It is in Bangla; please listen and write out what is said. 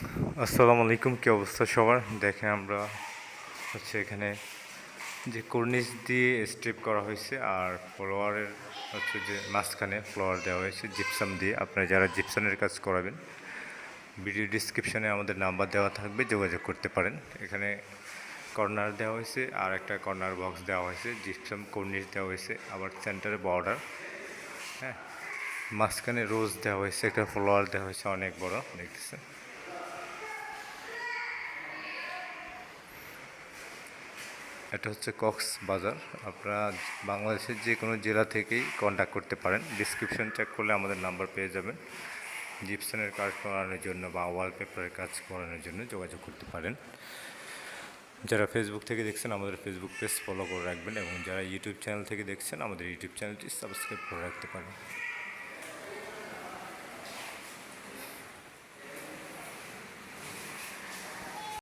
আসসালামু আলাইকুম, কী অবস্থা সবার? দেখেন আমরা হচ্ছে এখানে যে কর্নিশ দিয়ে স্ট্রিপ করা হয়েছে আর ফ্লোয়ারের হচ্ছে যে মাঝখানে ফ্লোয়ার দেওয়া হয়েছে জিপসাম দিয়ে। আপনারা যারা জিপসামের কাজ করাবেন ভিডিও ডিসক্রিপশনে আমাদের নাম্বার দেওয়া থাকবে, যোগাযোগ করতে পারেন। এখানে কর্নার দেওয়া হয়েছে আর একটা কর্নার বক্স দেওয়া হয়েছে জিপসাম কর্নিশ দেওয়া হয়েছে। আবার সেন্টারে বর্ডার হ্যাঁ? মাঝখানে রোজ দেওয়া হয়েছে, একটা ফ্লোয়ার দেওয়া হয়েছে অনেক বড়, দেখতেছেন? এটা হচ্ছে কক্স বাজার। আপনারা বাংলাদেশের যে কোনো জেলা থেকেই কন্ট্যাক্ট করতে পারেন। ডিসক্রিপশন চেক করলে আমাদের নাম্বার পেয়ে যাবেন। জিপসনের কাজ করানোর জন্য বা ওয়ালপেপারের কাজ করানোর জন্য যোগাযোগ করতে পারেন। যারা ফেসবুক থেকে দেখছেন, আমাদের ফেসবুক পেজ ফলো করে রাখবেন এবং যারা ইউটিউব চ্যানেল থেকে দেখছেন, আমাদের ইউটিউব চ্যানেলটি সাবস্ক্রাইব করে রাখতে পারেন।